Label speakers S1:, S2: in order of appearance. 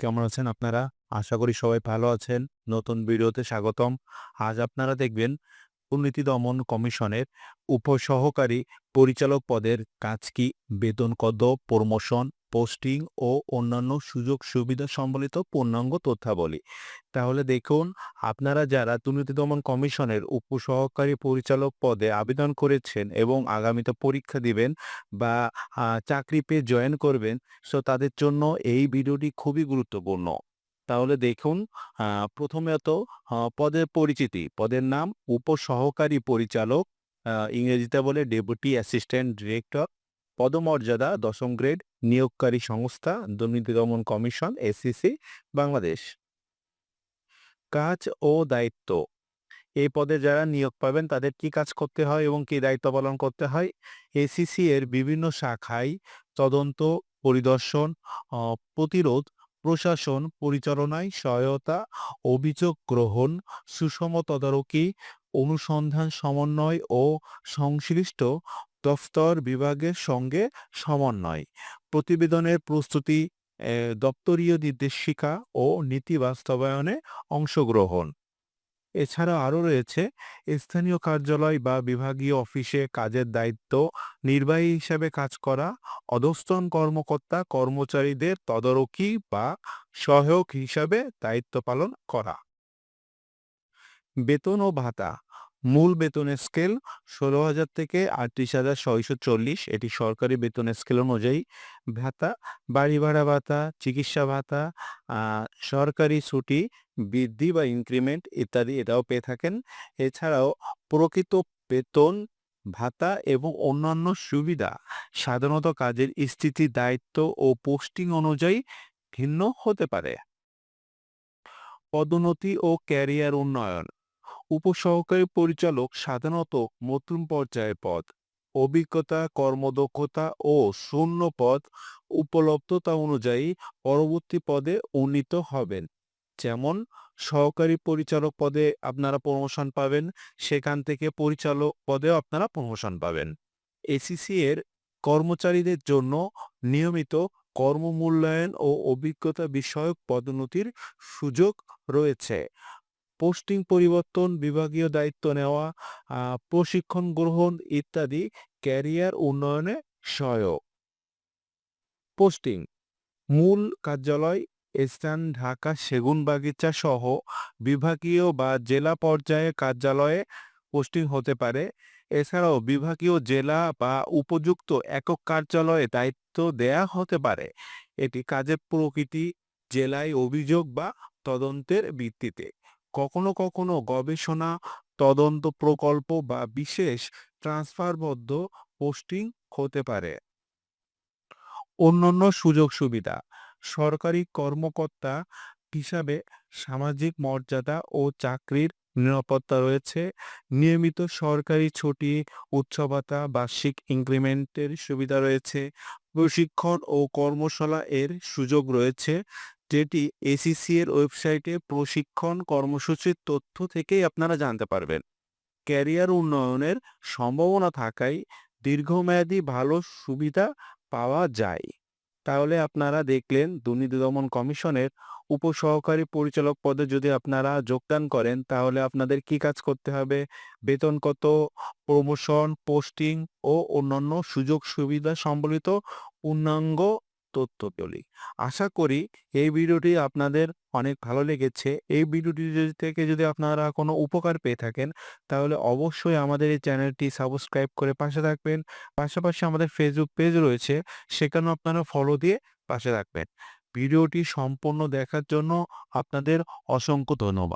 S1: কেমন আছেন আপনারা? আশা করি সবাই ভালো আছেন। নতুন ভিডিওতে স্বাগতম। আজ আপনারা দেখবেন দুর্নীতি দমন কমিশনের উপসহকারী পরিচালক পদের কাজ কি, বেতন কত, প্রমোশন, পোস্টিং ও অন্যান্য সুযোগ সুবিধা সম্বলিত পূর্ণাঙ্গ তথ্যাবলী। তাহলে দেখুন আপনারা যারা দুর্নীতি দমন কমিশনের উপসহকারী পরিচালক পদে আবেদন করেছেন এবং আগামীতে পরীক্ষা দিবেন বা চাকরি পেয়ে জয়েন করবেন, সো তাদের জন্য এই ভিডিওটি খুবই গুরুত্বপূর্ণ। তাহলে দেখুন আ প্রথমত আ পদের পরিচিতি। পদের নাম উপসহকারী পরিচালক, ইংরেজিতে বলে ডেপুটি অ্যাসিস্ট্যান্ট ডিরেক্টর। পদমর্যাদা দশম গ্রেড, নিয়োগকারী সংস্থা দুর্নীতি দমন কমিশন এসিসি বাংলাদেশ। কাজ ও দায়িত্ব। এই পদে যারা নিয়োগ পাবেন তাদের কি কাজ করতে হয় এবং কি দায়িত্ব পালন করতে হয়? এসিসি এর বিভিন্ন শাখায় তদন্ত, পরিদর্শন, প্রতিরোধ, প্রশাসন পরিচালনায় সহায়তা, অভিযোগ গ্রহণ, সুষম তদারকি, অনুসন্ধান সমন্বয় ও সংশ্লিষ্ট দফতর বিভাগের সঙ্গে সমন্বয়, প্রতিবেদনের প্রস্তুতি, দপ্তরীয় নির্দেশিকা ও নীতি বাস্তবায়নে অংশগ্রহণ। এছাড়া আরও রয়েছে স্থানীয় কার্যালয় বা বিভাগীয় অফিসে কাজের দায়িত্ব, নির্বাহী হিসাবে কাজ করা, অধস্তন কর্মকর্তা কর্মচারীদের তদারকি বা সহায়ক হিসাবে দায়িত্ব পালন করা। বেতন ও ভাতা। মূল বেতনের স্কেল ১৬,০০০ থেকে ৩৮,৬৪০ এটি সরকারি বেতনের স্কেল অনুযায়ী। ভাতা, বাড়ি ভাড়া ভাতা, চিকিৎসা ভাতা, সরকারি ছুটি, বৃদ্ধি বা ইনক্রিমেন্ট ইত্যাদি এটাও পেয়ে থাকেন। এছাড়াও প্রকৃত বেতন, ভাতা এবং অন্যান্য সুবিধা সাধারণত কাজের স্থিতি, দায়িত্ব ও পোস্টিং অনুযায়ী ভিন্ন হতে পারে। পদোন্নতি ও ক্যারিয়ার উন্নয়ন। উপসহকারী পরিচালক সাধারণত মধ্যম পর্যায়ের পদ। অভিজ্ঞতা, কর্মদক্ষতা ও শূন্য পদ উপলব্ধতা অনুযায়ী পরবর্তী পদে উন্নীত হবেন। যেমন সহকারী পরিচালক পদে আপনারা প্রমোশন পাবেন, সেখান থেকে পরিচালক পদেও আপনারা প্রমোশন পাবেন। এসিসি এর কর্মচারীদের জন্য নিয়মিত কর্মমূল্যায়ন ও অভিজ্ঞতা বিষয়ক পদোন্নতির সুযোগ রয়েছে। পোস্টিং পরিবর্তন, বিভাগীয় দায়িত্ব নেওয়া, প্রশিক্ষণ গ্রহণ ইত্যাদি ক্যারিয়ার উন্নয়নে সহায়ক। পোস্টিং মূল কার্যালয় স্থান ঢাকা সেগুন বাগিচা সহ বিভাগীয় বা জেলা পর্যায়ে কার্যালয়ে পোস্টিং হতে পারে। এছাড়াও বিভাগীয় জেলা বা উপযুক্ত একক কার্যালয়ে দায়িত্ব দেয়া হতে পারে। এটি কাজের প্রকৃতি, জেলায় অভিযোগ বা তদন্তের ভিত্তিতে। কখনো কখনো গবেষণা, তদন্ত প্রকল্প বা বিশেষ ট্রান্সফারবদ্ধ পোস্টিং হতে পারে। অন্যান্য সুযোগ সুবিধা। সরকারি কর্মকর্তা হিসাবে সামাজিক মর্যাদা ও চাকরির নিরাপত্তা রয়েছে। নিয়মিত সরকারি ছুটি, উৎসব ভাতা, বার্ষিক ইনক্রিমেন্টের সুবিধা রয়েছে। প্রশিক্ষণ ও কর্মশালা এর সুযোগ রয়েছে, যেটি এসিসি এর ওয়েবসাইটে প্রশিক্ষণ কর্মসূচির তথ্য থেকেই আপনারা জানতে পারবেন। ক্যারিয়ার উন্নয়নের সম্ভাবনা থাকায় দীর্ঘমেয়াদী ভালো সুবিধা পাওয়া যায়। তাহলে আপনারা দেখলেন দুর্নীতি দমন কমিশনের উপসহকারী পরিচালক পদে যদি আপনারা যোগদান করেন তাহলে আপনাদের কি কাজ করতে হবে, বেতন কত, প্রমোশন, পোস্টিং ও অন্যান্য সুযোগ সুবিধা সম্বলিত পূর্ণাঙ্গ তথ্যাবলী। আশা করি এই ভিডিওটি আপনাদের অনেক ভালো লেগেছে। এই ভিডিওটি থেকে যদি আপনারা কোনো উপকার পেয়ে থাকেন তাহলে অবশ্যই আমাদের এই চ্যানেলটি সাবস্ক্রাইব করে পাশে থাকবেন। পাশাপাশি আমাদের ফেসবুক পেজ রয়েছে, সেখানেও আপনারা ফলো দিয়ে পাশে থাকবেন। ভিডিওটি সম্পূর্ণ দেখার জন্য আপনাদের অসংখ্য ধন্যবাদ।